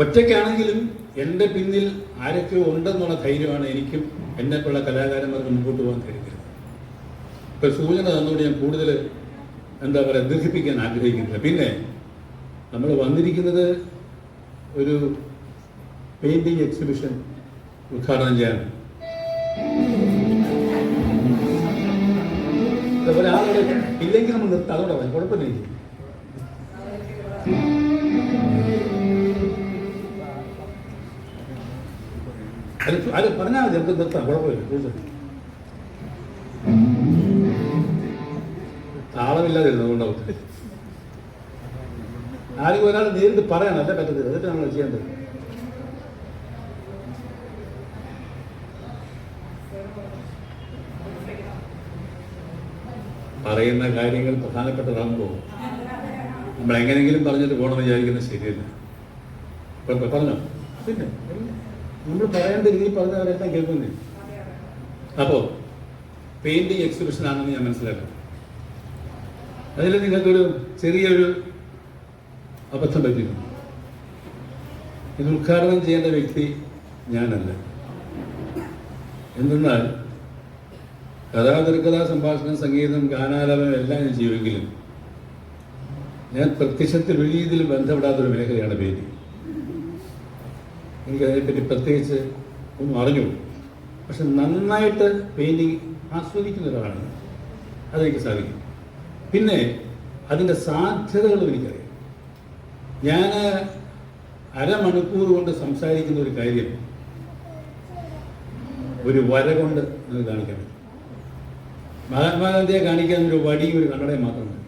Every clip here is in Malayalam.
ഒറ്റയ്ക്കാണെങ്കിലും എന്റെ പിന്നിൽ ആരൊക്കെയോ ഉണ്ടെന്നുള്ള ധൈര്യമാണ് എനിക്കും എന്നെക്കുള്ള കലാകാരന്മാർക്ക് മുമ്പോട്ട് പോകാൻ കഴിക്കുന്നത് ഇപ്പൊ സൂചന തന്നുകൊണ്ട് ഞാൻ കൂടുതൽ എന്താ പറയുക ദീർഘിപ്പിക്കാൻ ആഗ്രഹിക്കുന്നില്ല. പിന്നെ നമ്മൾ വന്നിരിക്കുന്നത് ഒരു പെയിന്റിംഗ് എക്സിബിഷൻ ഉദ്ഘാടനം ചെയ്യാൻ. ഒരാളുടെ ഇല്ലെങ്കിൽ നമ്മൾ നിർത്താം. അതോടെ കുഴപ്പമില്ല. അത് പറഞ്ഞാൽ മതി നമുക്ക് നിർത്താം കുഴപ്പമില്ല താളമില്ലാതെ അതുകൊണ്ടാവും ആരെങ്കിലും ഒരാൾ നേരിട്ട് പറയണം അല്ലേ പറ്റത്തില്ല എന്നിട്ട് നമ്മൾ ചെയ്യേണ്ടത് പറയുന്ന കാര്യങ്ങൾ പ്രധാനപ്പെട്ടതാകുമ്പോൾ നമ്മൾ എങ്ങനെയെങ്കിലും പറഞ്ഞിട്ട് പോകണമെന്ന് വിചാരിക്കുന്നത് ശരിയല്ല. പറഞ്ഞോ? പിന്നെ. നമ്മൾ പറയേണ്ട രീതിയിൽ പറഞ്ഞവരെല്ലാം കേൾക്കുന്നേ അപ്പോൾ പെയിന്റിങ് എക്സിബിഷൻ ആണെന്ന് ഞാൻ മനസ്സിലാക്കുന്നു. അതിൽ നിങ്ങൾക്കൊരു ചെറിയൊരു അബദ്ധം പറ്റിയിരുന്നു ഇത് ഉദ്ഘാടനം ചെയ്യേണ്ട വ്യക്തി ഞാനല്ല. എന്തെന്നാൽ കഥാ തിരക്കഥാ സംഭാഷണം സംഗീതം ഗാനാലാപനം എല്ലാം ഞാൻ ചെയ്യുമെങ്കിലും ഞാൻ പ്രത്യക്ഷത്തിൽ വലിയ രീതിയിൽ ബന്ധപ്പെടാത്തൊരു മേഖലയാണ് പേര് എനിക്കതിനെപ്പറ്റി പ്രത്യേകിച്ച് ഒന്നും അറിഞ്ഞു പക്ഷെ നന്നായിട്ട് പെയിന്റിങ് ആസ്വദിക്കുന്ന ഒരാളാണ് അതെനിക്ക് സാധിക്കും. പിന്നെ അതിന്റെ സാധ്യതകളും എനിക്കറിയാം. ഞാൻ അരമണിക്കൂർ കൊണ്ട് സംസാരിക്കുന്ന ഒരു കാര്യം ഒരു വര കൊണ്ട് നിങ്ങൾ കാണിക്കാൻ പറ്റും. മഹാത്മാഗാന്ധിയെ കാണിക്കാൻ ഒരു വടിയും ഒരു കണ്ണടയും മാത്രം മതി.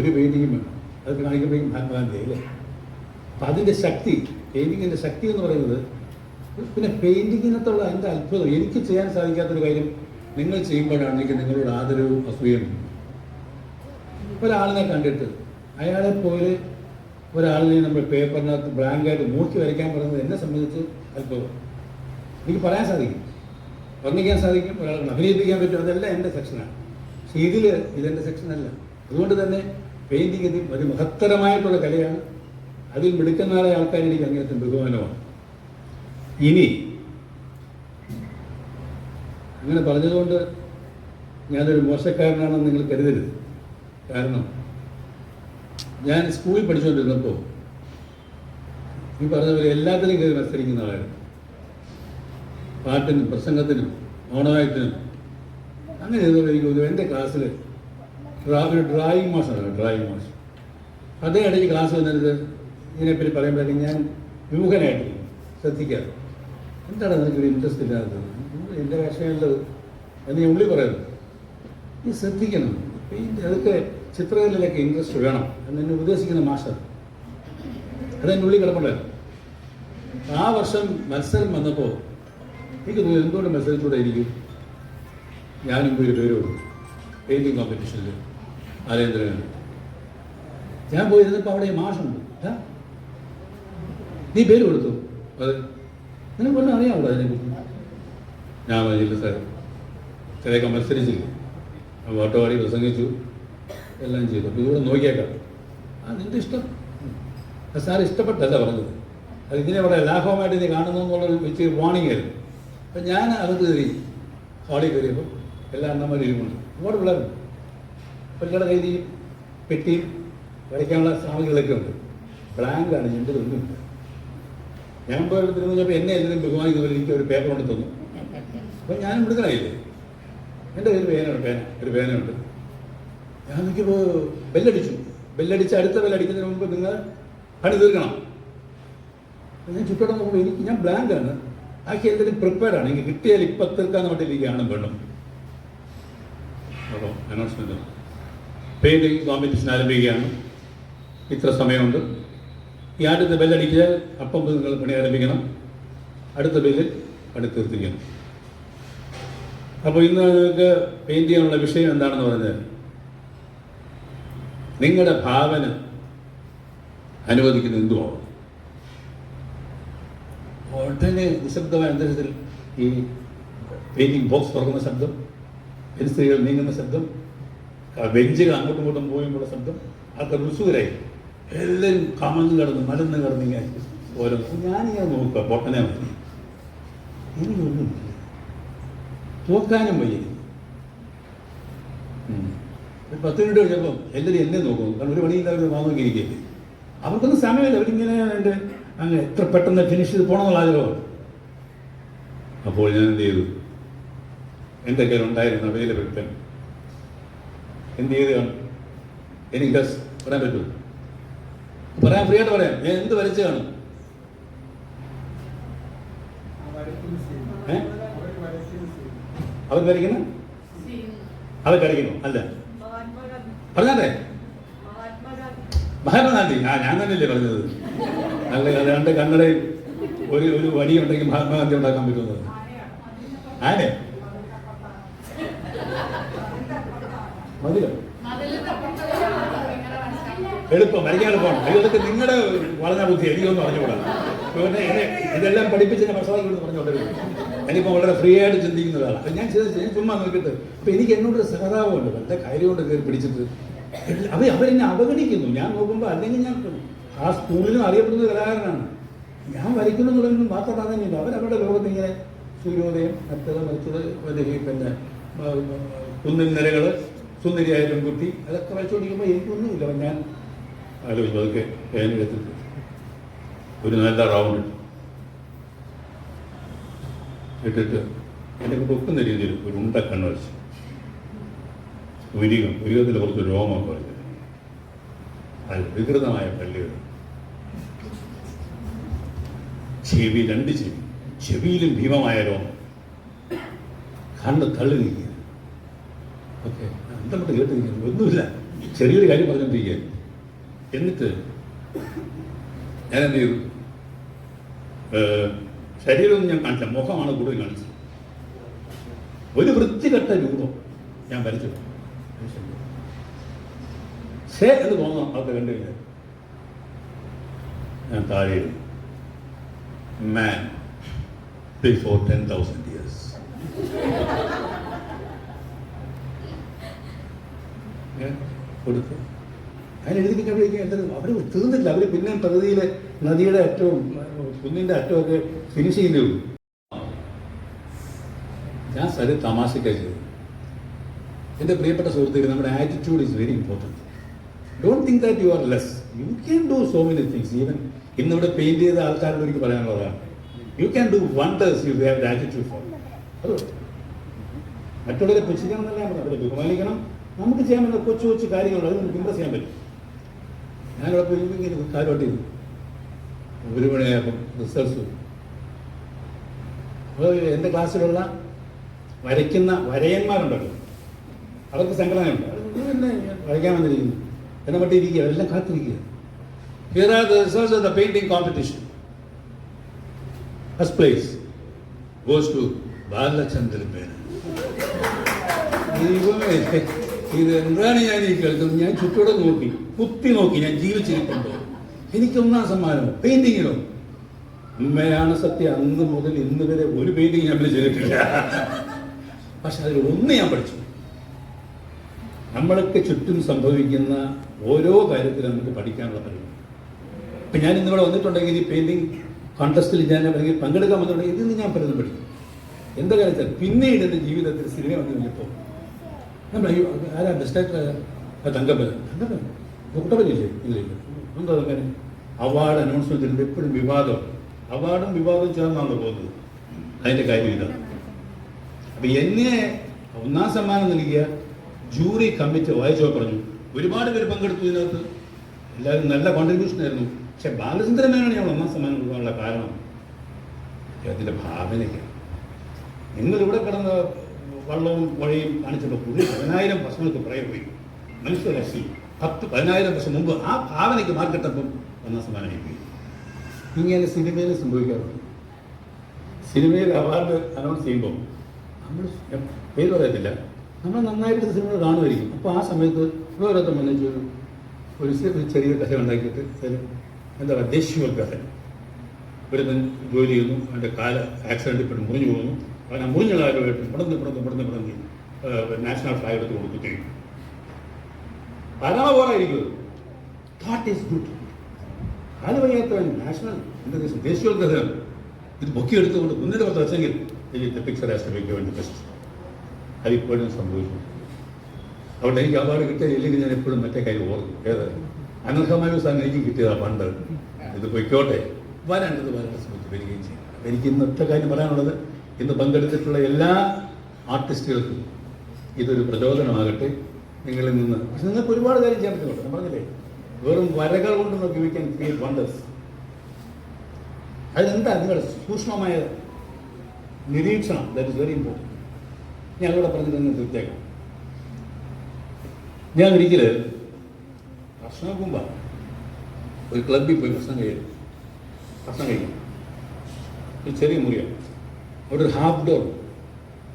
ഒരു പെയിന്റിങ്ങും വേണം. അത് കാണിക്കുമ്പോഴേക്കും മഹാത്മാഗാന്ധി അല്ലേ അപ്പം അതിന്റെ ശക്തി പെയിന്റിങ്ങിന്റെ ശക്തി എന്ന് പറയുന്നത് പിന്നെ പെയിന്റിങ്ങിനകത്തുള്ള എന്റെ അത്ഭുതം. എനിക്ക് ചെയ്യാൻ സാധിക്കാത്തൊരു കാര്യം നിങ്ങൾ ചെയ്യുമ്പോഴാണ് എനിക്ക് നിങ്ങളോട് ആദരവും അസൂയം ഒരാളിനെ കണ്ടിട്ട് അയാളെ പോലെ ഒരാളിനെ നമ്മൾ പേപ്പറിനകത്ത് ബ്ലാങ്കായിട്ട് മൂർത്തി വരയ്ക്കാൻ പറയുന്നത് എന്നെ സംബന്ധിച്ച് അത്ഭുതം. എനിക്ക് പറയാൻ സാധിക്കും. വർണിക്കാൻ സാധിക്കും. ഒരാൾക്ക് അഭിനയിപ്പിക്കാൻ പറ്റും. അതെല്ലാം എന്റെ സെക്ഷനാണ് പക്ഷേ ഇതിൽ ഇതെന്റെ സെക്ഷനല്ല അതുകൊണ്ട് തന്നെ പെയിന്റിങ് ഒരു മഹത്തരമായിട്ടുള്ള കലയാണ് അതിൽ മിടുക്കന്മാരായ ആൾക്കാർ എനിക്ക് അങ്ങനത്തെ ബഹുമാനമാണ്. ഇനി അങ്ങനെ പറഞ്ഞതുകൊണ്ട് ഞാനൊരു മോശക്കാരനാണെന്ന് നിങ്ങൾ കരുതരുത്. കാരണം ഞാൻ സ്കൂളിൽ പഠിച്ചുകൊണ്ടിരുന്നപ്പോൾ ഈ പറഞ്ഞ പോലെ എല്ലാത്തിനും കയറി മത്സരിക്കുന്ന ആളായിരുന്നു. പാട്ടിനും പ്രസംഗത്തിനും ഓണവായത്തിനും അങ്ങനെ ഇരുന്നപ്പോൾ എനിക്ക് എന്റെ ക്ലാസ്സിൽ ഡ്രാ ഒരു ഡ്രായിങ് മാഷാണ് ഡ്രായിങ് മാഷ് അതേ ഇടയ്ക്ക് ക്ലാസ് വന്നിട്ട് ഇതിനെപ്പറ്റി പറയുമ്പോഴേക്കും ഞാൻ വിമുഖനായിട്ട് ശ്രദ്ധിക്കാറ്. എന്താണ് നിനക്കൊരു ഇൻട്രസ്റ്റ് ഇല്ലാത്തത്? എന്റെ ഭാഷയുള്ളത് എന്ന് ഞാൻ ഉള്ളി പറയുന്നത് നീ ശ്രദ്ധിക്കണം. ഈ അതൊക്കെ ചിത്രകലയിലൊക്കെ ഇൻട്രസ്റ്റ് വേണം. എന്ന് ഉദ്ദേശിക്കുന്ന മാഷർ അതെന്റെ ഉള്ളിൽ കിടപ്പുണ്ടായിരുന്നു ആ വർഷം മത്സരം വന്നപ്പോൾ എനിക്ക് തോന്നുന്നു എന്തുകൊണ്ട് മത്സരത്തിലൂടെ ആയിരിക്കും? ഞാനും പോയി ഒരു പേര് കൊടുത്തു പെയിന്റിങ് കോമ്പറ്റീഷനിൽ ആരേന്ദ്രനാണ്. ഞാൻ പോയിരുന്നപ്പോൾ അവിടെ മാഷുണ്ട്. "ഏ? നീ പേര് കൊടുത്തു? അത്. നിനക്ക് ഒന്നും അറിയാമല്ലോ അതിനെക്കുറിച്ച് ഞാൻ പറഞ്ഞില്ല സാർ ചിലയൊക്കെ മത്സരിച്ചില്ല? പാട്ടുപാടി പ്രസംഗിച്ചു. എല്ലാം ചെയ്തു. അപ്പോൾ ഇതുകൂടെ നോക്കിയേക്കാം. ആ നിന്റെ ഇഷ്ടം. അത് സാർ ഇഷ്ടപ്പെട്ടല്ല പറഞ്ഞത്. അത് ഇതിനെ ഇവിടെ ലാഭമായിട്ട് നീ കാണുന്നു എന്നുള്ളൊരു വെച്ച് വാണിംഗ് ആയിരുന്നു. അപ്പം ഞാൻ അകത്ത് കയറി ഹാളിൽ കയറിയപ്പോൾ എല്ലാ അണ്ണന്മാരും ഇരുമുണ്ട് ഒരുപാട് പിള്ളേർ പിള്ളേരുടെ കയ്യിൽ പെട്ടിയും വരയ്ക്കാനുള്ള സാമഗ്രികളൊക്കെ ഉണ്ട്. ബ്ലാങ്കാണ് എന്റെ ഒന്നുമില്ല ഞാൻ ഇപ്പോൾ എടുത്തിരുന്ന് കഴിഞ്ഞപ്പോൾ എന്നെ എല്ലാവരും ബഹുമാനിക്കുന്ന പോലെ എനിക്ക് ഒരു പേപ്പർ കൊണ്ട് തന്നു. അപ്പം ഞാൻ മിടുക്കനായില്ലേ? എന്റെ കയ്യിൽ പേനയുണ്ട് പേന ഒരു പേനയുണ്ട്. ഞാൻ നോക്കിയപ്പോൾ ബെല്ലടിച്ചു. ബെല്ലടിച്ച് അടുത്ത ബെല്ലടിക്കുന്നതിന് മുമ്പ് നിങ്ങൾ പണി തീർക്കണം. ഞാൻ ചുറ്റോടെ നോക്കുമ്പോൾ എനിക്ക് ഞാൻ ആണ്. ആക്കി എന്തെങ്കിലും പ്രിപ്പയർ ആണ്. എനിക്ക് കിട്ടിയാൽ ഇപ്പം തീർക്കാന്ന് വേണ്ടിയിരിക്കുകയാണ് വേണം അപ്പോൾ അനൗൺസ്മെന്റ് പെയിന്റിങ് കോമ്പറ്റീഷൻ ആരംഭിക്കുകയാണ്. ഇത്ര സമയമുണ്ട്. ഈ ആദ്യത്തെ ബെല്ലടിച്ചാൽ അപ്പം നിങ്ങൾ പണി ആരംഭിക്കണം. അടുത്ത ബെല്ലിൽ പണി തീർത്തിരിക്കണം അപ്പോൾ ഇന്ന് നിങ്ങൾക്ക് പെയിന്റ് ചെയ്യാനുള്ള വിഷയം എന്താണെന്ന് പറഞ്ഞാൽ നിങ്ങളുടെ ഭാവന അനുവദിക്കുന്ന എന്തുമാണ് ഉടനെ നിശബ്ദമായ അന്തരീക്ഷത്തിൽ ഈ പെയിന്റിംഗ് ബോക്സ് തുറക്കുന്ന ശബ്ദം പെൻസിലുകൾ നീങ്ങുന്ന ശബ്ദം ബെഞ്ചുകൾ അങ്ങോട്ടും ഇങ്ങോട്ടും പോയുമ്പോഴുള്ള ശബ്ദം ആൾക്കാർ ഉത്സുകരായി എല്ലാവരും കമന്ന് കിടന്ന് മലന്ന് കിടന്ന് ഓരോ ഞാനിങ്ങനെ നോക്കുക പൊട്ടനെ മതി എനിക്കൊന്നും നോക്കാനും വയ്യ. പത്ത് മിനിറ്റ് കഴിഞ്ഞപ്പം എല്ലാവരും എന്നെ നോക്കും കാരണം ഒരു പണിയില്ലാതെ വാങ്ങി ഇരിക്കുകയല്ലേ. അവർക്കൊന്നും സമയമില്ല. അവരിങ്ങനെ എന്റെ അങ്ങ് എത്ര പെട്ടെന്ന് ഫിനിഷ് ചെയ്ത് പോകണമെന്നുള്ള ആഗ്രഹം അപ്പോൾ ഞാൻ എന്ത് ചെയ്തു? എന്റെ കയ്യിൽ ഉണ്ടായിരുന്ന അവൈലബിൾ പെൻ എന്ത് ചെയ്തു എനിക്ക് പറയാൻ പറ്റുമോ? പറയാൻ ഫ്രീ ആയിട്ട് പറയാം. എന്ത് വരച്ച് കാണും? അവർ വരയ്ക്കുന്നു? അവർ കളിക്കുന്നു അല്ല. പറഞ്ഞാട്ടെ? മഹാത്മാഗാന്ധി. ആ ഞാൻ തന്നെയല്ലേ പറഞ്ഞത്. നല്ല രണ്ട് കണ്ണടയും ഒരു ഒരു വടി ഉണ്ടെങ്കിൽ മഹാത്മാഗാന്ധി ഉണ്ടാക്കാൻ പറ്റുന്നത്. ആരെ? മതിയോ എളുപ്പം വരയ്ക്കാൻ എളുപ്പമാണ് അയ്യോ ഇതൊക്കെ നിങ്ങളുടെ വളഞ്ഞ ബുദ്ധി എനിക്കൊന്നും അറിഞ്ഞുകൂടാ. പിന്നെ പഠിപ്പിച്ച് ഇതെല്ലാം പ്രസാദം പ്രസവം പറഞ്ഞുകൊണ്ടിരിക്കും ഞാനിപ്പോൾ വളരെ ഫ്രീ ആയിട്ട് ചിന്തിക്കുന്നതാണ് അപ്പം ഞാൻ ഞാൻ ചുമ്മാ നോക്കിയിട്ട് അപ്പം എനിക്ക് എന്നോട് ഒരു സഹതാപമുണ്ട് എന്റെ കാര്യം കൊണ്ട് കയറി പിടിച്ചിട്ട്. അവർ അവരെന്നെ അവഗണിക്കുന്നു. ഞാൻ നോക്കുമ്പോൾ അല്ലെങ്കിൽ ഞാൻ ആ സ്കൂളിലും അറിയപ്പെടുന്ന കലാകാരനാണ്. ഞാൻ വരയ്ക്കുന്നു എന്നുള്ളതൊന്നും മാത്രം പ്രാധാന്യമില്ല. അവരവരുടെ ലോകത്ത് ഇങ്ങനെ സൂര്യോദയം മറ്റത് മറ്റത് പിന്നെ കുന്നിൻ നിരകൾ സുന്ദരിയായ പെൺകുട്ടി അതൊക്കെ വരച്ചുകൊണ്ടിരിക്കുമ്പോൾ എനിക്കൊന്നുമില്ല. ഞാൻ ആലോചിച്ചു അതൊക്കെ പേനെടുത്തിട്ട് ഒരു നല്ല റൗണ്ട് ഇട്ടിട്ട് എന്റെ ഒക്കുന്ന രീതിയിൽ ഒരു ഉണ്ട കണ്ണ് വെച്ച്. ഉരികം ഉരികത്തിൽ കുറച്ച് രോമം കുറച്ച് അത് വികൃതമായ പല്ലുകൾ. ചെവി രണ്ട് ചെവി. ചെവിയിലും ഭീമമായ രോമം. കണ്ണ് തള്ളി നിൽക്കുക. ഓക്കെ. എന്താ കേട്ടിരിക്കുന്നു ഒന്നുമില്ല. ചെറിയൊരു കാര്യം പറഞ്ഞുകൊണ്ടിരിക്കുക എന്നിട്ട് ഞാൻ എന്ത് ചെയ്തു ശരീരമൊന്നും ഞാൻ കാണിച്ചില്ല. മുഖമാണ് കൂടുതൽ കാണിച്ചത്. ഒരു വൃത്തികെട്ട രൂപം ഞാൻ വരച്ചു സേ എന്ന് തോന്നുന്നു അതൊക്കെ കണ്ടു കഴിഞ്ഞാൽ ഞാൻ താഴെ man before ten thousand years കൊടുത്തു. അതിന് എഴുതി കഴിഞ്ഞപ്പോഴേക്കും എന്തത് അവർ തീർന്നില്ല അവർ പിന്നെ പ്രകൃതിയിൽ നദിയുടെ അറ്റവും കുന്നിന്റെ അറ്റമൊക്കെ ഫിനിഷ് ചെയ്യുന്നേ ഉള്ളൂ. ഞാൻ സ്ഥലം തമാശക്കായി ചെയ്തു എന്റെ പ്രിയപ്പെട്ട സുഹൃത്തുക്കൾ നമ്മുടെ attitude is very important don't think that you are less you can do so many things even ഇന്നിവിടെ പെയിന്റ് ചെയ്ത ആൾക്കാരോട് എനിക്ക് പറയാനുള്ളതാണ് you can do wonders you have attitude for മറ്റുള്ളവരെ പുച്ഛിക്കണം എന്നല്ല അവരെ ബഹുമാനിക്കണം. നമുക്ക് ചെയ്യാൻ പറ്റുന്ന കൊച്ചു കൊച്ചു കാര്യങ്ങളുണ്ട് അത് നമുക്ക് ഇമ്പ്രസ് ചെയ്യാൻ പറ്റും. ഞാനിവിടെ പോയി ഇങ്ങനെ കാര്യമായിട്ട് ചെയ്തു ഒരു മണിയായപ്പം റിസൾട്ട്സ് അപ്പോൾ എന്റെ ക്ലാസ്സിലുള്ള വരയ്ക്കുന്ന വരയന്മാരുണ്ടല്ലോ. അവർക്ക് സംഘടനയുണ്ട്. പിന്നെ വരയ്ക്കാൻ വന്നിരിക്കുന്നു. എന്നെ മട്ടി ഇരിക്കുക എല്ലാം കാത്തിരിക്കുക. Here are the results of the painting competition first place goes to Balachandran പേര് ഇത് എന്താണ് ഞാൻ ഈ കേൾക്കുന്നത്? ഞാൻ ചുറ്റോടെ നോക്കി കുത്തി നോക്കി ഞാൻ ജീവിച്ചിരിക്കുന്നുണ്ടോ എനിക്ക് ഒന്നാം സമ്മാനമോ പെയിന്റിങ്ങിലോ ഉമ്മയാണ് സത്യം അന്ന് മുതൽ ഇന്ന് വരെ ഒരു പെയിന്റിങ് ഞാൻ ചെയ്തിട്ടില്ല. പക്ഷെ അതിൽ ഒന്ന് ഞാൻ പഠിച്ചു. നമ്മൾക്ക് ചുറ്റും സംഭവിക്കുന്ന ഓരോ കാര്യത്തിലും നമുക്ക് പഠിക്കാനുള്ള കഴിവ്. ഇപ്പം ഞാൻ ഇന്നിവിടെ വന്നിട്ടുണ്ടെങ്കിൽ ഈ പെയിന്റിങ് കോൺടെസ്റ്റിൽ ഞാൻ അല്ലെങ്കിൽ പങ്കെടുക്കാൻ വന്നിട്ടുണ്ടെങ്കിൽ ഇതിൽ നിന്ന് ഞാൻ പലതും പഠിക്കും. എന്താ കാര്യം പിന്നീട് എന്റെ ജീവിതത്തിൽ സിനിമ വന്നു കഴിഞ്ഞപ്പോൾ നമ്മൾ ആരാ ബെസ്റ്റ് ആക്ടർ തങ്കപ്പൻ തങ്കപ്പൻ കുട്ടപ്പനില്ലേ ഇല്ല? ഇല്ല എന്താ അങ്ങനെ അവാർഡ് അനൗൺസ്മെന്റ് എപ്പോഴും വിവാദം. അവാർഡും വിവാദവും ചേർന്നാണല്ലോ പോകുന്നത്. അതിന്റെ കാര്യം ഇതാണ് അപ്പൊ എന്നെ ഒന്നാം സമ്മാനം നൽകിയ ജൂറി കമ്മിറ്റി വായിച്ചോ പറഞ്ഞു ഒരുപാട് പേര് പങ്കെടുത്തു ഇതിനകത്ത്. എല്ലാവരും നല്ല കോൺട്രിബ്യൂഷൻ ആയിരുന്നു. പക്ഷെ ബാലചന്ദ്രൻ മേനോട് ഞാൻ ഒന്നാം സമ്മാനം കൊടുക്കാനുള്ള കാരണം അദ്ദേഹത്തിന്റെ ഭാവനയ്ക്ക് നിങ്ങൾ ഇവിടെ കിടന്ന വള്ളവും പുഴയും കാണിച്ചപ്പോൾ പുള്ളി പതിനായിരം വർഷങ്ങൾക്ക് പുറകെ പോയി. മനുഷ്യരാശി പത്ത് പതിനായിരം വർഷം മുമ്പ് ആ ഭാവനയ്ക്ക് മാർക്കിട്ടപ്പം ഒന്നാം സമ്മാനം പോയി ഇങ്ങനെ സിനിമയിൽ സംഭവിക്കാറുണ്ട്. സിനിമയിൽ അവാർഡ് അനൗൺസ് ചെയ്യുമ്പോൾ നമ്മൾ പേര് പറയത്തില്ല. നമ്മൾ നന്നായിട്ട് സിനിമ കാണുമായിരിക്കും. അപ്പോൾ ആ സമയത്ത് ഓരോരുത്തർ വന്നിട്ട് ഒരു ഒരു ചെറിയ കഥ ഉണ്ടാക്കിയിട്ട് എന്താ പറയുക ദേശീയവൽക്കഥ ഒരു ജോലി ചെയ്യുന്നു അവന്റെ കാല ആക്സിഡന്റിൽ പെട്ട് മുറിഞ്ഞു പോകുന്നു. മുറിഞ്ഞ കാലമായിട്ട് പിടന്ന് പിടന്ന് പിടന്ന് പിടന്ന് നാഷണൽ ഫ്ലാഗ് എടുത്ത് കഴിയും പരമ പോലെ ഇരിക്കുന്നത് ദാറ്റ് ഈസ് ഗുഡ് അത് വയ്യാത്ത നാഷണൽ എന്താ ദേശം ദേശീയോദ്ഗ്രഥനം ഇത് പൊക്കിയെടുത്തുകൊണ്ട് മുന്നിട്ട് പത്ത് വെച്ചെങ്കിൽ പിക്ചർ മേക്ക് വേണ്ടി ബെസ്റ്റ് അതിപ്പോഴും സംഭവിച്ചു അതുകൊണ്ട് എനിക്ക് അവാർഡ് കിട്ടിയ ഇല്ലെങ്കിൽ ഞാൻ എപ്പോഴും മറ്റേ കാര്യം ഓർക്കും ഏത്? അനർഹമായ ഒരു എനിക്ക് കിട്ടിയതാ പണ്ട്. ഇത് പൊയ്ക്കോട്ടെ. വരാനുള്ളത് വരാൻ ശ്രമിച്ചു വരികയും ചെയ്യും എനിക്ക് ഇന്നത്തെ കാര്യം പറയാനുള്ളത് ഇന്ന് പങ്കെടുത്തിട്ടുള്ള എല്ലാ ആർട്ടിസ്റ്റുകൾക്കും ഇതൊരു പ്രചോദനമാകട്ടെ. നിങ്ങളിൽ നിന്ന് പക്ഷെ നിങ്ങൾക്ക് ഒരുപാട് കാര്യം ചെയ്യാൻ പറ്റുന്നുണ്ട്. ഞാൻ പറഞ്ഞില്ലേ? വെറും വരകൾ കൊണ്ട് നോക്കി വി ക്രിയേറ്റ് വണ്ടേഴ്സ് അതെന്താ? നിങ്ങളുടെ സൂക്ഷ്മമായ നിരീക്ഷണം. ദാറ്റ് ഇസ് വെരി ഇമ്പോർട്ടന്റ് ഞാൻ അവിടെ പറഞ്ഞത് നിങ്ങൾ തീർച്ചയാക്കാം ഞാൻ ഒരിക്കൽ ഭക്ഷണം മുമ്പാ ഒരു ക്ലബിൽ പോയി ഭക്ഷണം കഴിയും ഭക്ഷണം കഴിക്കും. ഒരു ചെറിയ മുറിയാണ്. അവിടെ ഒരു ഹാഫ് ഡോർ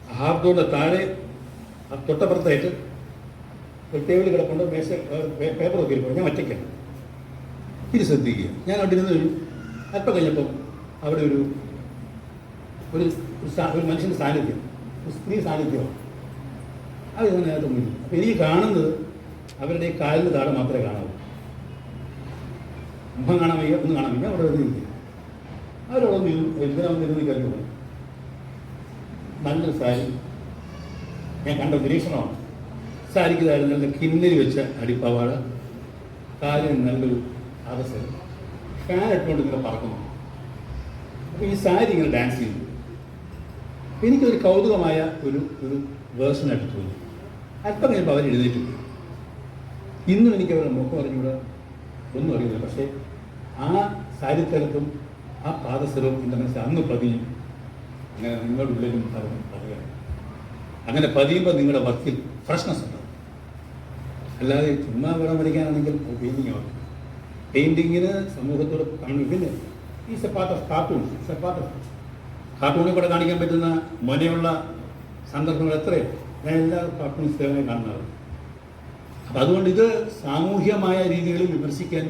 ആ ഹാഫ് ഡോറിന്റെ താഴെ ആ തൊട്ടപ്പുറത്തായിട്ട് ഒരു ടേബിൾ കിടപ്പുണ്ട്. മേശ പേപ്പർ ഒക്കെ ഇരിപ്പുണ്ട്. ഞാൻ ഒറ്റയ്ക്കാണ് ഇത് ശ്രദ്ധിക്കുക. ഞാൻ അവിടെ ഇരുന്ന് ഒരു അല്പം കഴിഞ്ഞപ്പം അവിടെ ഒരു ഒരു ഒരു മനുഷ്യന്റെ സാന്നിധ്യം. ഒരു സ്ത്രീ സാന്നിധ്യമാണ്. അത് ഞാൻ അതിനകത്ത് അപ്പം എനിക്ക് കാണുന്നത് അവരുടെ കാലിന് താഴെ മാത്രമേ കാണാവൂ. മുഖം കാണാൻ വയ്യ ഒന്നും കാണാൻ വയ്യ. അവിടെ ഇരുന്നിരിക്കുക അവരോടൊന്നും ഒന്ന് ഇരുന്ന് എന്തിനാ വന്ന് ഇരുന്ന് കയറി പോയി നല്ലൊരു സാരി. ഞാൻ കണ്ട നിരീക്ഷണമാണ്. സാരിക്ക് താഴെ നല്ല കിന്നരി വെച്ച അടിപ്പാവാട. കാലിന് നല്ലൊരു അവസരം. ഫാൻ ഇട്ടുകൊണ്ട് ഇങ്ങനെ പറക്കുന്നു. അപ്പോൾ ഈ സാരി ഇങ്ങനെ ഡാൻസ് ചെയ്യുന്നു. എനിക്കൊരു കൗതുകമായ ഒരു ഒരു വേർഷനായിട്ട് തോന്നി. അല്പം കഴിയുമ്പോൾ അവർ എഴുന്നേറ്റ്. ഇന്നും എനിക്ക് അവരുടെ മുഖം അറിഞ്ഞൂടെ? ഒന്നും അറിയില്ല പക്ഷേ ആ സാരിത്തലത്തും ആ പാദസരവും എന്റെ മനസ്സിൽ അന്ന് പതിയും അങ്ങനെ നിങ്ങളുടെ ഉള്ളിലും അത് പതിയാണ് അങ്ങനെ പതിയുമ്പോൾ നിങ്ങളുടെ വർക്കിൽ ഫ്രഷ്നെസ് ഉണ്ടാവും അല്ലാതെ ചുമ്മാ പടം വരയ്ക്കാനാണെങ്കിൽ പെയിന്റിങ് ആവും. പെയിന്റിങ്ങിന് സമൂഹത്തോട് കാണിക്കില്ല ഈ ഓഫ് കാർട്ടൂൺ സെപ്പാത്ത കാർട്ടൂണിൽ കൂടെ കാണിക്കാൻ പറ്റുന്ന മൊനയുള്ള സന്ദർഭങ്ങൾ എത്രയാണ് ഞാൻ എല്ലാ കാർട്ടൂൺ സേവനം കാണുന്നത് അപ്പം അതുകൊണ്ട് ഇത് സാമൂഹ്യമായ രീതികളിൽ വിമർശിക്കാൻ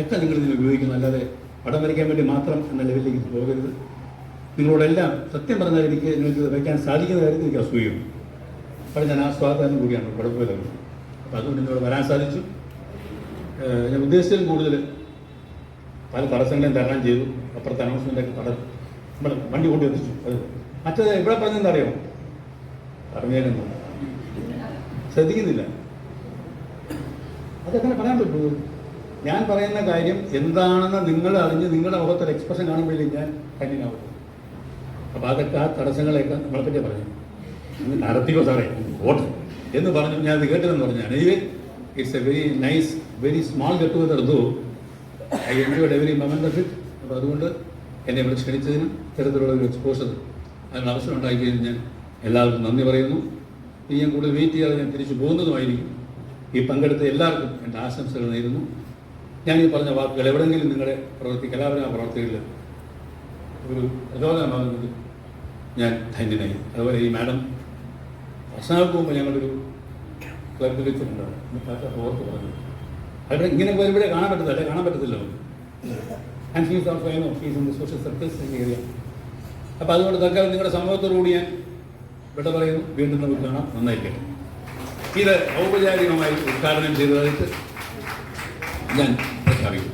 ഒക്കെ നിങ്ങൾ ഇതിനെ ഉപയോഗിക്കുന്നു. അല്ലാതെ പടം വരയ്ക്കാൻ വേണ്ടി മാത്രം എന്ന ലെവലിലേക്ക് പോകരുത്. നിങ്ങളോടെല്ലാം സത്യം പറഞ്ഞാൽ എനിക്ക് ഇത് വയ്ക്കാൻ സാധിക്കുന്ന കാര്യത്തിൽ എനിക്ക് അസൂയുണ്ട് അപ്പോൾ ഞാൻ ആസ്വാദനം കൂടിയാണ് കുഴപ്പമില്ല. അപ്പോൾ അതുകൊണ്ട് എന്നോട് വരാൻ സാധിച്ചു. ഞാൻ ഉദ്ദേശിച്ചതിൽ കൂടുതൽ പല തടസ്സങ്ങളെയും തരണം ചെയ്തു. അപ്പുറത്തെ അനൗൺസ്മെന്റൊക്കെ തട നമ്മുടെ വണ്ടി കൊണ്ട് എത്തിച്ചു അത് മറ്റേത് ഇവിടെ പറഞ്ഞെന്നറിയോ പറഞ്ഞേക്കുന്നു ശ്രദ്ധിക്കുന്നില്ല. അതെങ്ങനെ പറയാൻ പറ്റുമോ ഞാൻ പറയുന്ന കാര്യം എന്താണെന്ന് നിങ്ങൾ അറിഞ്ഞ് നിങ്ങളുടെ മുഖത്തൊരു എക്സ്പ്രഷൻ കാണുമ്പോഴേ ഞാൻ കന്യനാവും അപ്പോൾ അതൊക്കെ ആ തടസ്സങ്ങളെയൊക്കെ നമ്മളെ പറ്റി പറഞ്ഞു നടത്തിക്കോ സാറേ വോട്ട് എന്ന് പറഞ്ഞു ഞാൻ അത് കേട്ടില്ലെന്ന് പറഞ്ഞു. It's a very nice very small get together though I enjoyed every moment of it അപ്പോൾ അതുകൊണ്ട് എന്നെ ഇവിടെ ക്ഷണിച്ചതിനും ഇത്തരത്തിലുള്ള ഒരു എക്സ്പോഷർ അതിന് അവസരം ഉണ്ടാക്കിയതിന് ഞാൻ എല്ലാവർക്കും നന്ദി പറയുന്നു. ഇനി ഞാൻ കൂടുതൽ വെയിറ്റ് ചെയ്യാതെ ഞാൻ തിരിച്ചു പോകുന്നതുമായിരിക്കും. ഈ പങ്കെടുത്ത എല്ലാവർക്കും എന്റെ ആശംസകൾ നേരുന്നു. ഞാൻ ഈ പറഞ്ഞ വാക്കുകൾ എവിടെയെങ്കിലും നിങ്ങളുടെ പ്രവർത്തി കലാപരമായ പ്രവർത്തികളിൽ ഒരു പ്രചോദനമാകുന്നത് ഞാൻ ധന്യനായി അതുപോലെ ഈ മാഡം വർഷങ്ങൾക്ക് ഞങ്ങളൊരു ക്ലബിൽ വെച്ചിട്ടുണ്ടാവും ഓർത്ത് പറഞ്ഞു. അവിടെ ഇങ്ങനെ ഇവിടെ കാണാൻ പറ്റത്തില്ല. കാണാൻ പറ്റത്തില്ലോ ആൻഡ് ഫീസ് ഓഫ് ഫൈനോ ഫീസ് ഇൻ സോഷ്യൽ എന്ന ഏരിയ അപ്പോൾ അതുകൊണ്ട് തൽക്കാലം നിങ്ങളുടെ സമൂഹത്തോടു കൂടി ഞാൻ വിട പറയുന്നു. വീണ്ടും നമുക്ക് കാണാം. നന്നായിരിക്കട്ടെ. ഇത് ഔപചാരികമായി ഉദ്ഘാടനം ചെയ്തതായിട്ട് ഞാൻ പ്രഖ്യാപിക്കുന്നു.